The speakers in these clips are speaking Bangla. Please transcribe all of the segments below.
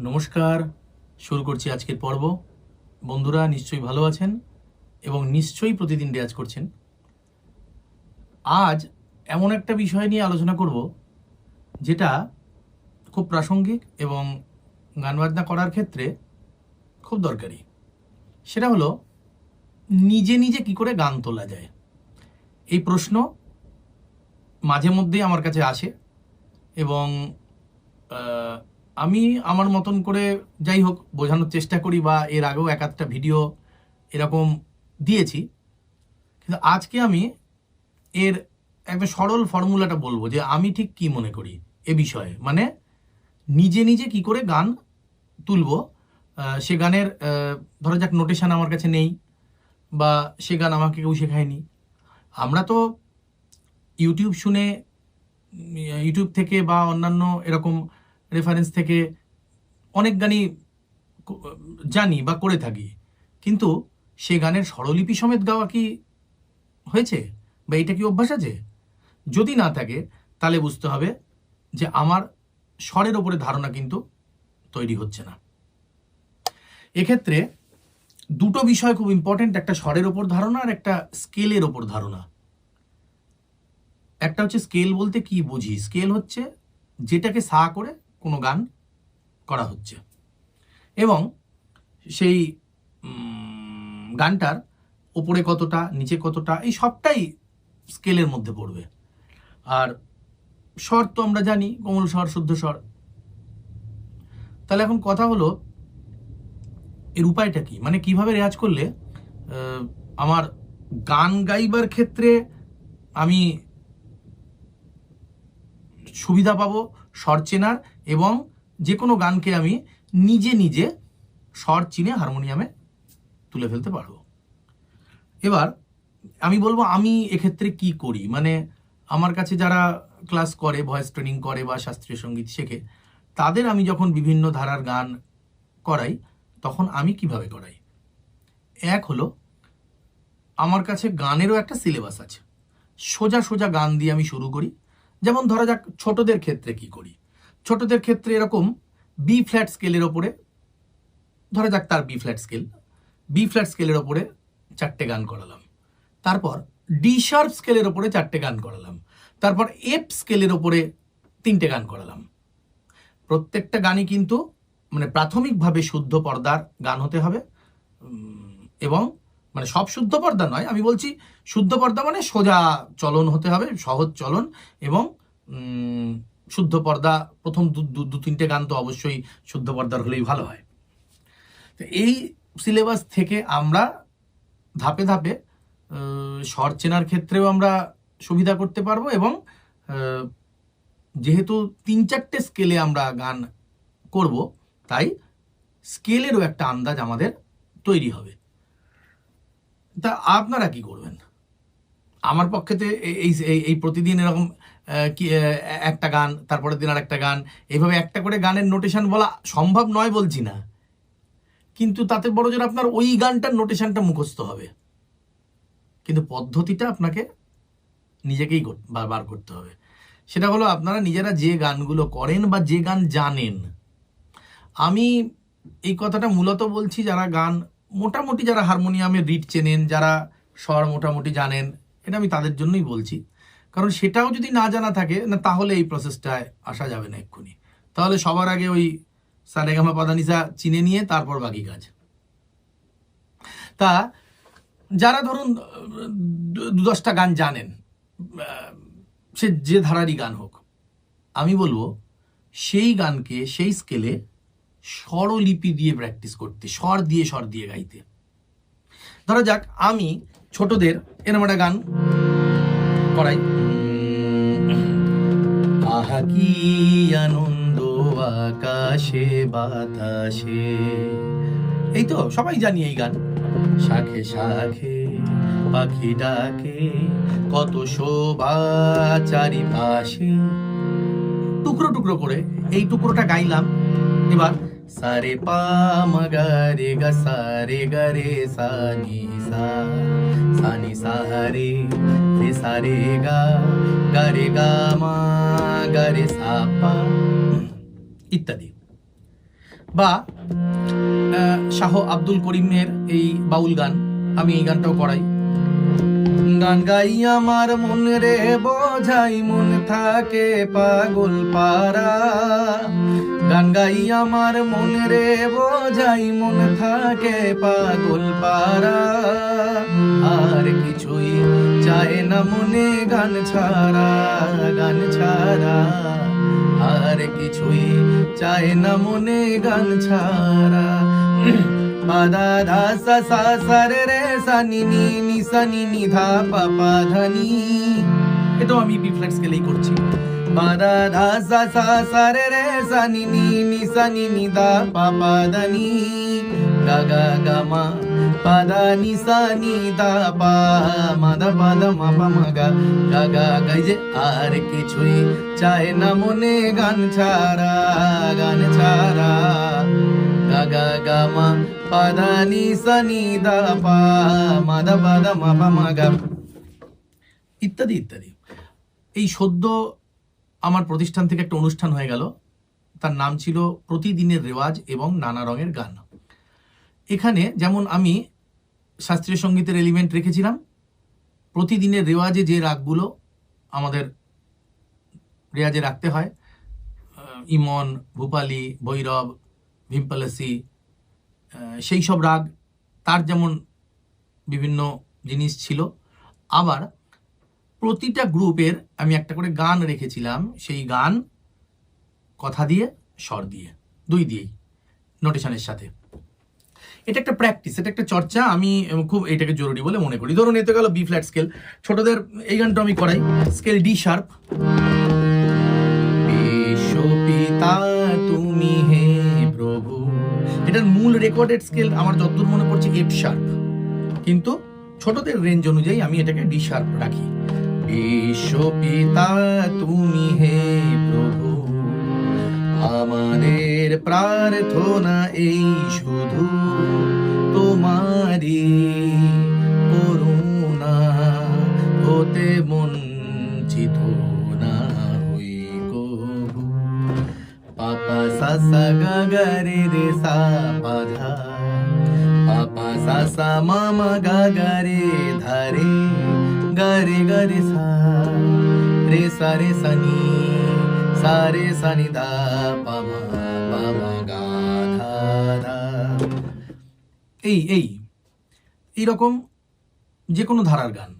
নমস্কার, শুরু করছি আজকের পর্ব। বন্ধুরা, নিশ্চয়ই ভালো আছেন এবং নিশ্চয়ই প্রতিদিন রেয়াজ করছেন। আজ এমন একটা বিষয় নিয়ে আলোচনা করব, যেটা খুব প্রাসঙ্গিক এবং গান বাজনা করার ক্ষেত্রে খুব দরকারি। সেটা হলো, নিজে নিজে কি করে গান তোলা যায়? এই প্রশ্ন মাঝে মধ্যেই আমার কাছে আসে এবং আমি আমার মতন করে যাই হোক বোঝানোর চেষ্টা করি বা এর আগেও এক আধটা ভিডিও এরকম দিয়েছি। কিন্তু আজকে আমি এর একটা সরল ফর্মুলাটা বলব যে আমি ঠিক কি মনে করি এ বিষয়ে। মানে নিজে নিজে কি করে গান তুলব সে গানের ধরা যাক নোটেশান আমার কাছে নেই বা সে গান আমাকে কেউ শেখায়নি। আমরা তো ইউটিউব শুনে ইউটিউব থেকে বা অন্যান্য এরকম রেফারেন্স থেকে অনেক গানই জানি বা করে থাকি। কিন্তু সে গানের স্বরলিপি সমেত গাওয়া কি হয়েছে? বা এটা কি অভ্যাস আছে? যদি না থাকে, তাহলে বুঝতে হবে যে আমার স্বরের ওপরে ধারণা কিন্তু তৈরি হচ্ছে না। এক্ষেত্রে দুটো বিষয় খুব ইম্পর্টেন্ট একটা স্বরের ওপর ধারণা আর একটা স্কেলের ওপর ধারণা। একটা হচ্ছে স্কেল বলতে কি বুঝি? স্কেল হচ্ছে যেটাকে সা করে কোনো গান করা হচ্ছে। এবং সেই গানটার ওপরে কতটা, নিচে কতটা, এই সবটাই স্কেলের মধ্যে পড়বে। আর স্বর তো আমরা জানি, কোমল স্বর, শুদ্ধ স্বর। তাহলে এখন কথা হলো, এর উপায়টা কি? মানে কীভাবে রেয়াজ করলে আমার গান গাইবার ক্ষেত্রে আমি সুবিধা পাবো, স্বর চেনার এবং যে কোনো গানকে আমি নিজে নিজে স্বর চিনে হারমোনিয়ামে তুলে ফেলতে পারব। এবার আমি বলব আমি এক্ষেত্রে কি করি? মানে আমার কাছে যারা ক্লাস করে, ভয়েস ট্রেনিং করে বা শাস্ত্রীয় সংগীত শেখে, তাদের আমি যখন বিভিন্ন ধারার গান করাই, তখন আমি কীভাবে করাই? এক হলো আমার কাছে গানেরও একটা সিলেবাস আছে। সোজা সোজা গান দিয়ে আমি শুরু করি। যেমন ধরা যাক ছোটদের ক্ষেত্রে কি করি। ছোটদের ক্ষেত্রে এরকম বি ফ্ল্যাট স্কেলের ওপরে, ধরা যাক তার B flat scale B flat স্কেলের ওপরে চারটে গান করালাম। তারপর ডি শার্প স্কেলের ওপরে চারটে গান করালাম। তারপর এফ স্কেলের ওপরে তিনটে গান করালাম। প্রত্যেকটা গানই কিন্তু মানে প্রাথমিকভাবে শুদ্ধ পর্দার গান হতে হবে। এবং মানে সব শুদ্ধ পর্দা নয়, আমি বলছি শুদ্ধ পর্দা মানে সোজা চলন হতে হবে, সহজ চলন এবং শুদ্ধ পর্দা, প্রথম দু তিনটে গান তো অবশ্যই শুদ্ধ পর্দার হলেই ভালো হয়। তো এই সিলেবাস থেকে আমরা ধাপে ধাপে স্বর চেনার ক্ষেত্রেও আমরা সুবিধা করতে পারব এবং যেহেতু তিন চারটে স্কেলে আমরা গান করব, তাই স্কেলেরও একটা আন্দাজ আমাদের তৈরি হবে। তা আপনারা কি করবেন? আমার পক্ষেতে এই- এই প্রতিদিন এরকম কি একটা গান, তারপরের দিন আর একটা গান এইভাবে একটা করে গানের নোটেশন বলা সম্ভব নয় বলছি না। কিন্তু তাতে বড় জোর আপনার ওই গানটার নোটেশনটা মুখস্থ হবে। কিন্তু পদ্ধতিটা আপনাকে নিজেকেই বার করতে হবে। সেটা হলো আপনারা নিজেরা যে গানগুলো করেন বা যে গান জানেন। আমি এই কথাটা মূলত বলছি যারা গান মোটামুটি যারা হারমোনিয়ামে রিড চেনেন, যারা স্বর মোটামুটি জানেন এটা আমি তাদের জন্যই বলছি। কারণ সেটাও যদি না জানা থাকে, না তাহলে এই প্রসেসটায় আসা যাবে না এক্ষুনি। তাহলে সবার আগে ওই সারেগামা পাদানিসা চিনে নিয়ে তারপর বাকি কাজ। তা যারা ধরুন, দু- দশটা গান জানেন সে যে ধারারই গান হোক, আমি বলব সেই গানকে, সেই স্কেলে স্বরলিপি দিয়ে প্র্যাকটিস করতে, স্বর দিয়ে স্বর দিয়ে গাইতে। ধরা যাক, আমি ছোটদের এরম একটা গান করাই। আহা, কি আনন্দ আকাশে, বাতাসে। এই তো, সবাই জানি এই গান। শাখে শাখে পাখি ডাকে, কত শোভা চারিপাশে টুকরো টুকরো করে এই টুকরোটা গাইলাম। এবার, সারে পা মগারে গা, সারে গারে সানি সা। সানি সারে রে সারে গা গারে গা মা গারে সা পা ইত্যাদি বা শাহ আব্দুল করিমের এই বাউল গান, আমি এই গানটাও করাই। গান গাই আমার মন রে, বোঝাই মন থাকে পাগল পারা গান গাই আমার মন রে বোঝাই, মন থাকে পাগল পারা আর কিছুই চায় না মনে গান ছাড়া গান ছাড়া। আর কিছুই চায় না মনে গান ছাড়া। পাদা ধা সা সা সা রে সানি নি নি সানি নি ধা পা পা নি। এটাও আমি বি ফ্ল্যাট করছি। পা পা দা পা মা দা পা দা মা পা মা গা গা গা গা এই যে আর কিছুই চায় না মনে গান ছাড়া গান ছাড়া গা গা গা মা পাদা নি সা নি দা পা মা দা পা দা মা পা মা গা ইত্যাদি ইত্যাদি। এই সদ্য আমার প্রতিষ্ঠান থেকে একটা অনুষ্ঠান হয়ে গেল। তার নাম ছিল প্রতিদিনের রেওয়াজ এবং নানা রঙের গান। এখানে যেমন আমি শাস্ত্রীয় সঙ্গীতের এলিমেন্ট রেখেছিলাম, প্রতিদিনের রেওয়াজে যে রাগগুলো আমাদের রেওয়াজে রাখতে হয় ইমন, ভূপালি, ভৈরব, ভিম্পালাসি সেই সব রাগ, তার যেমন বিভিন্ন জিনিস ছিল। আবার প্রতিটা গ্রুপের আমি একটা করে গান রেখেছিলাম। সেই গান কথা দিয়ে, স্বর দিয়ে, দুই দিয়েই নোটেশনের সাথে। এটা একটা প্র্যাকটিস এটা একটা চর্চা। আমি খুব এটাকে জরুরি বলে মনে করি। ধরুন এতে গেল বি ফ্ল্যাট স্কেল ছোটদের এই গানটা আমি করাই। স্কেল ডি শার্প তুমি হে প্রভু। এটার মূল রেকর্ডেড স্কেল আমার যতদূর মনে পড়ছে এফ শার্প কিন্তু ছোটদের রেঞ্জ অনুযায়ী আমি এটাকে ডি শার্প রাখি। বিশ্বপিতা তুমি হে প্রভু। আমাদের প্রার্থনা এই শুধু তোমারি করুণা, হতে বঞ্চিত না হই কবু। পাপা সাসা রে সা পাধা পাপা সাসা মামা গাগারে ধারে। গারে গারে সা রে সা রে সানি সারে সানি দা পামা পামা গা ধা ধা এই এই এইরকম যে কোনো ধারার গান।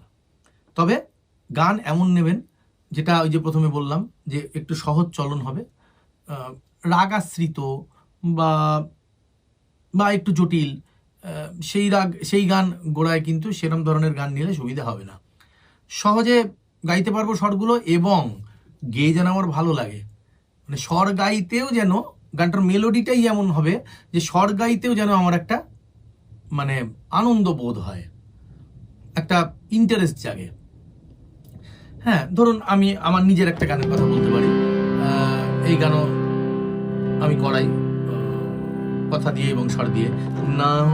তবে গান এমন নেবেন যেটা ওই যে প্রথমে বললাম যে একটু সহজ চলন হবে আহ, রাগাশ্রিত বা বা একটু জটিল সেই রাগ সেই গান গোড়ায় কিন্তু সেরম ধরনের গান নিলে সুবিধা হবে না। সহজে গাইতে পারব স্বরগুলো এবং গেয়ে যেন আমার ভালো লাগে। মানে স্বর গাইতেও যেন, গানটার মেলোডিটাই এমন হবে যে স্বর গাইতেও যেন আমার একটা মানে আনন্দ বোধ হয়। একটা ইন্টারেস্ট জাগে। হ্যাঁ ধরুন আমি আমার নিজের একটা গানের কথা বলতে পারি। এই গানও আমি করাই কথা দিয়ে এবং স্বর দিয়ে। নাম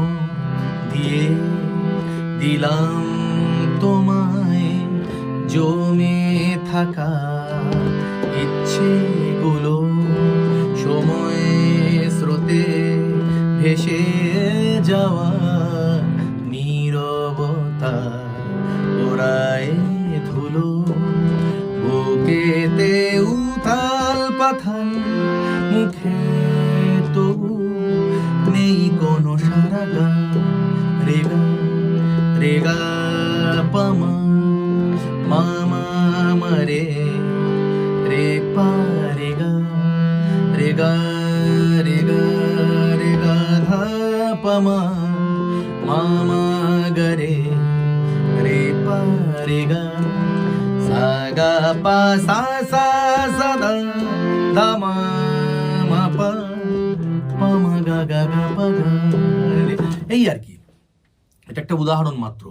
দিয়ে দিলাম তোমায়। জমে থাকা ইচ্ছেগুলো সময় স্রোতে ভেসে যাওয়া নীরবতা ওরায় ধুলো, বুকেতে উথাল পাথাল, মুখে তবু নেই কোনো সারা গা রেগা রেগা পামা মামা মারে রে পা রেগা রেগা রেগা রেগা ধা পামা মামা গরে রে পা রেগা সা গা পা সা সা সা দা ধা মা মা পা পা মা গা গা গা পা গা রে। এই আর কি এটা একটা উদাহরণ মাত্র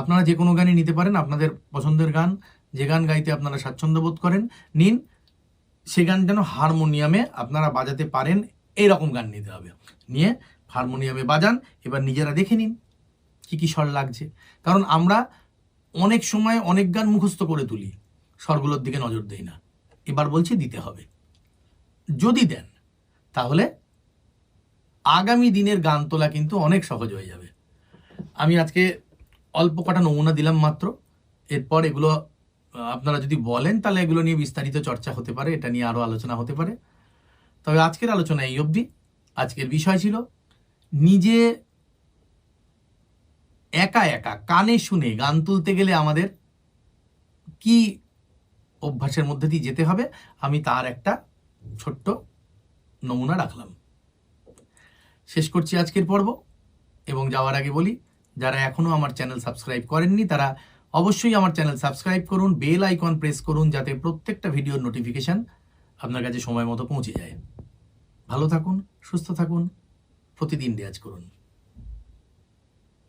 আপনারা যে কোনো গানই নিতে পারেন, আপনাদের পছন্দের গান, যে গান গাইতে আপনারা স্বাচ্ছন্দ্য বোধ করেন, নিন। সে গান যেন হারমোনিয়ামে আপনারা বাজাতে পারেন এইরকম গান নিতে হবে। নিয়ে হারমোনিয়ামে বাজান, এবার নিজেরা দেখে নিন কি কী স্বর লাগছে। কারণ আমরা অনেক সময় অনেক গান মুখস্থ করে তুলি, স্বরগুলোর দিকে নজর দেই না। এবার বলছি দিতে হবে। যদি দেন, তাহলে আগামী দিনের গান তোলা কিন্তু অনেক সহজ হয়ে যাবে। আমি আজকে অল্প কটা নমুনা দিলাম মাত্র। এরপর এগুলো আপনারা যদি বলেন, তাহলে এগুলো নিয়ে বিস্তারিত চর্চা হতে পারে, এটা নিয়ে আরও আলোচনা হতে পারে। তবে আজকের আলোচনা এই অবধি। আজকের বিষয় ছিল নিজে একা একা, কানে শুনে গান তুলতে গেলে আমাদের কি অভ্যাসের মধ্যে দিয়ে যেতে হবে, আমি তার একটা ছোট্ট নমুনা রাখলাম। শেষ করছি আজকের পর্ব, এবং যাওয়ার আগে বলি যারা এখনও আমার চ্যানেল সাবস্ক্রাইব করেননি, তারা অবশ্যই আমার চ্যানেল সাবস্ক্রাইব করুন, বেল আইকন প্রেস করুন, যাতে প্রত্যেকটা ভিডিওর নোটিফিকেশান আপনার কাছে সময় মতো পৌঁছে যায়। ভালো থাকুন, সুস্থ থাকুন, প্রতিদিন রেয়াজ করুন।